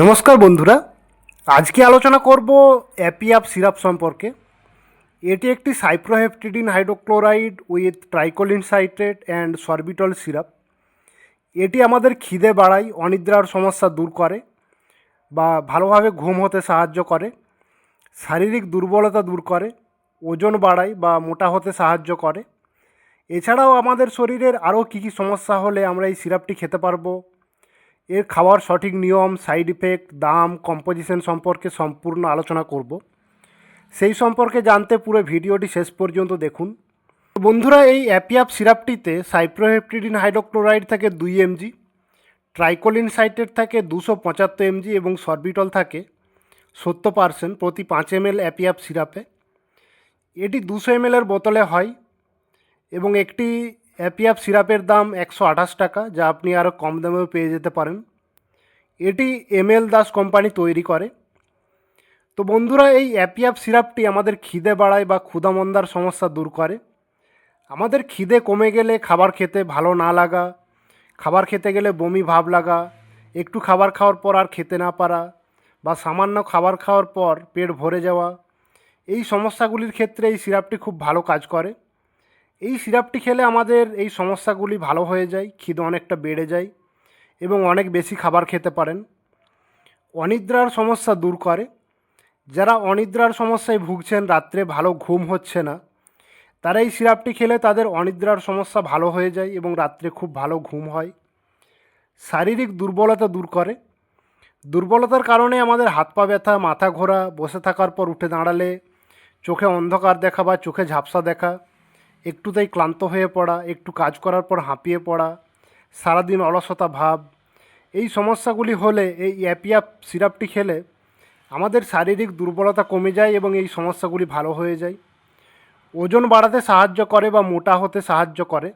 নমস্কার বন্ধুরা, আজকে আলোচনা করব অ্যাপিয়াপ সিরাপ সম্পর্কে। এটি একটি cyproheptadine hydrochloride with tricholine citrate and sorbitol syrup. এটি আমাদের খিদে বাড়ায়, অনিদ্রার সমস্যা দূর করে বা ভালোভাবে ঘুম হতে সাহায্য করে, শারীরিক দুর্বলতা দূর করে, ওজন বাড়ায় বা মোটা হতে সাহায্য করে। এছাড়াও আমাদের শরীরের আরও কী কী সমস্যা হলে আমরা এই সিরাপটি খেতে পারব এর খাওয়ার সঠিক নিয়ম সাইড ইফেক্ট দাম কম্পোজিশন সম্পর্কে সম্পূর্ণ আলোচনা করব। সেই সম্পর্কে জানতে পুরো ভিডিওটি শেষ পর্যন্ত দেখুন। বন্ধুরা, এই অ্যাপিয়াপ সিরাপটিতে সাইপ্রোহেপটিডিন হাইড্রোক্লোরাইড থাকে দুই এমজি ট্রাইকোলিন সাইটেট থাকে দুশো পঁচাত্তর এমজি এবং সরবিটল থাকে সত্তর পার্সেন্ট প্রতি পাঁচ এম এল অ্যাপিয়াপ সিরাপে এটি দুশো এম এর বোতলে হয় এবং একটি অ্যাপিয়াপ সিরাপের দাম একশো আঠাশ টাকা, যা আপনি আরও কম দামেও পেয়ে যেতে পারেন। এটি এম এল দাস কোম্পানি তৈরি করে। তো বন্ধুরা, এই অ্যাপিয়াপ সিরাপটি আমাদের খিদে বাড়ায় বা ক্ষুধামন্দার সমস্যা দূর করে। আমাদের খিদে কমে গেলে খাবার খেতে ভালো না লাগা, খাবার খেতে গেলে বমি ভাব লাগা, একটু খাবার খাওয়ার পর আর খেতে না পারা বা সামান্য খাবার খাওয়ার পর পেট ভরে যাওয়া, এই সমস্যাগুলির ক্ষেত্রে এই সিরাপটি খুব ভালো কাজ করে। এই সিরাপটি খেলে আমাদের এই সমস্যাগুলি ভালো হয়ে যায়, খিদে অনেকটা বেড়ে যায় এবং অনেক বেশি খাবার খেতে পারেন। অনিদ্রার সমস্যা দূর করে। যারা অনিদ্রার সমস্যায় ভুগছেন, রাত্রে ভালো ঘুম হচ্ছে না, তারা এই সিরাপটি খেলে তাদের অনিদ্রার সমস্যা ভালো হয়ে যায় এবং রাত্রে খুব ভালো ঘুম হয়। শারীরিক দুর্বলতা দূর করে। দুর্বলতার কারণে আমাদের হাত পা ব্যথা, মাথা ঘোরা, বসে থাকার পর উঠে দাঁড়ালে চোখে অন্ধকার দেখা বা চোখে ঝাপসা দেখা একটুতেই ক্লান্ত হয়ে পড়া, একটু কাজ করার পর হাঁপিয়ে পড়া, সারাদিন অলসতা ভাব, এই সমস্যাগুলি হলে এই অ্যাপিয়াপ সিরাপটি খেলে আমাদের শারীরিক দুর্বলতা কমে যায় এবং এই সমস্যাগুলি ভালো হয়ে যায়। ওজন বাড়াতে সাহায্য করে বা মোটা হতে সাহায্য করে।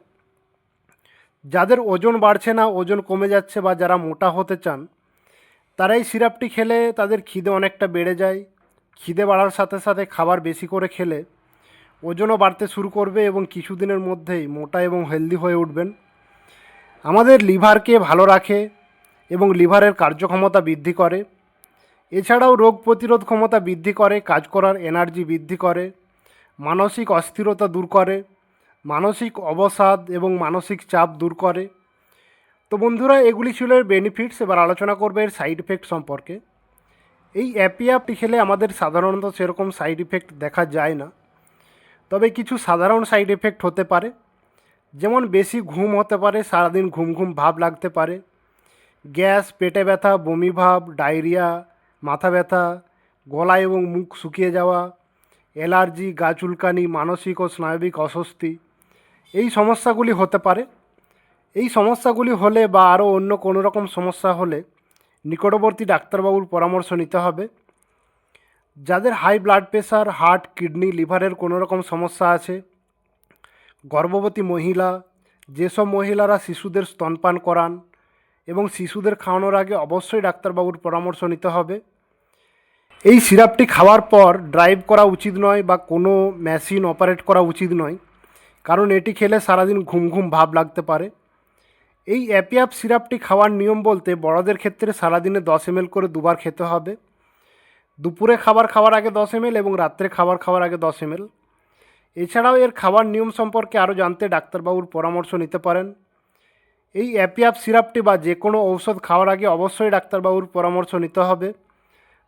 যাদের ওজন বাড়ছে না, ওজন কমে যাচ্ছে বা যারা মোটা হতে চান, তারা এই সিরাপটি খেলে তাদের খিদে অনেকটা বেড়ে যায়। খিদে বাড়ার সাথে সাথে খাবার বেশি করে খেলে ওজনও বাড়তে শুরু করবে এবং কিছুদিনের মধ্যেই মোটা এবং হেলদি হয়ে উঠবেন। আমাদের লিভারকে ভালো রাখে এবং লিভারের কার্যক্ষমতা বৃদ্ধি করে। এছাড়াও রোগ প্রতিরোধ ক্ষমতা বৃদ্ধি করে, কাজ করার এনার্জি বৃদ্ধি করে, মানসিক অস্থিরতা দূর করে, মানসিক অবসাদ এবং মানসিক চাপ দূর করে। তো বন্ধুরা, এগুলি ছিল এর বেনিফিটস এবার আলোচনা করবে এর সাইড ইফেক্ট সম্পর্কে। এই অ্যাপিয়াপটি খেলে আমাদের সাধারণত সেরকম সাইড ইফেক্ট দেখা যায় না। তবে কিছু সাধারণ সাইড এফেক্ট হতে পারে। যেমন বেশি ঘুম হতে পারে, সারাদিন ঘুম ঘুম ভাব লাগতে পারে। গ্যাস, পেটে ব্যথা, বমি ভাব, ডায়রিয়া, মাথা ব্যথা, গলা এবং মুখ শুকিয়ে যাওয়া, অ্যালার্জি, গা চুলকানি, মানসিক ও স্নায়বিক অস্বস্তি, এই সমস্যাগুলি হতে পারে। এই সমস্যাগুলি হলে বা আরও অন্য কোনো রকম সমস্যা হলে নিকটবর্তী ডাক্তারবাবুর পরামর্শ নিতে হবে। যাদের high blood pressure heart kidney লিভারের কোনো রকম সমস্যা আছে, গর্ভবতী মহিলা, যেসব মহিলারা শিশুদের স্তনপান করান এবং শিশুদের খাওয়ানোর আগে অবশ্যই ডাক্তারবাবুর পরামর্শ নিতে হবে। এই সিরাপটি খাওয়ার পর ড্রাইভ করা উচিত নয় বা কোনো মেশিন অপারেট করা উচিত নয়, কারণ এটি খেলে সারাদিন ঘুম ঘুম ভাব লাগতে পারে। এই অ্যাপিয়াপ সিরাপটি খাওয়ার নিয়ম বলতে বড়দের ক্ষেত্রে সারাদিনে দশ এম করে দুবার খেতে হবে। দুপুরে খাবার খাওয়ার আগে দশ এম এবং রাত্রে খাবার খাওয়ার আগে দশ এম এছাড়াও এর খাবার নিয়ম সম্পর্কে আরও জানতে ডাক্তারবাবুর পরামর্শ নিতে পারেন। এই অ্যাপিয়াপ সিরাপটি বা যে কোনো ঔষধ খাওয়ার আগে অবশ্যই ডাক্তারবাবুর পরামর্শ নিতে হবে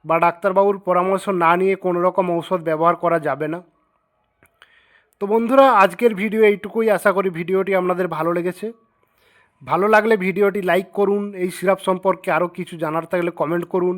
বা ডাক্তারবাবুর পরামর্শ না নিয়ে কোনো রকম ঔষধ ব্যবহার করা যাবে না। তো বন্ধুরা, আজকের ভিডিও এইটুকুই। আশা করি ভিডিওটি আপনাদের ভালো লেগেছে। ভালো লাগলে ভিডিওটি লাইক করুন, এই সিরাপ সম্পর্কে আরও কিছু জানার থাকলে কমেন্ট করুন।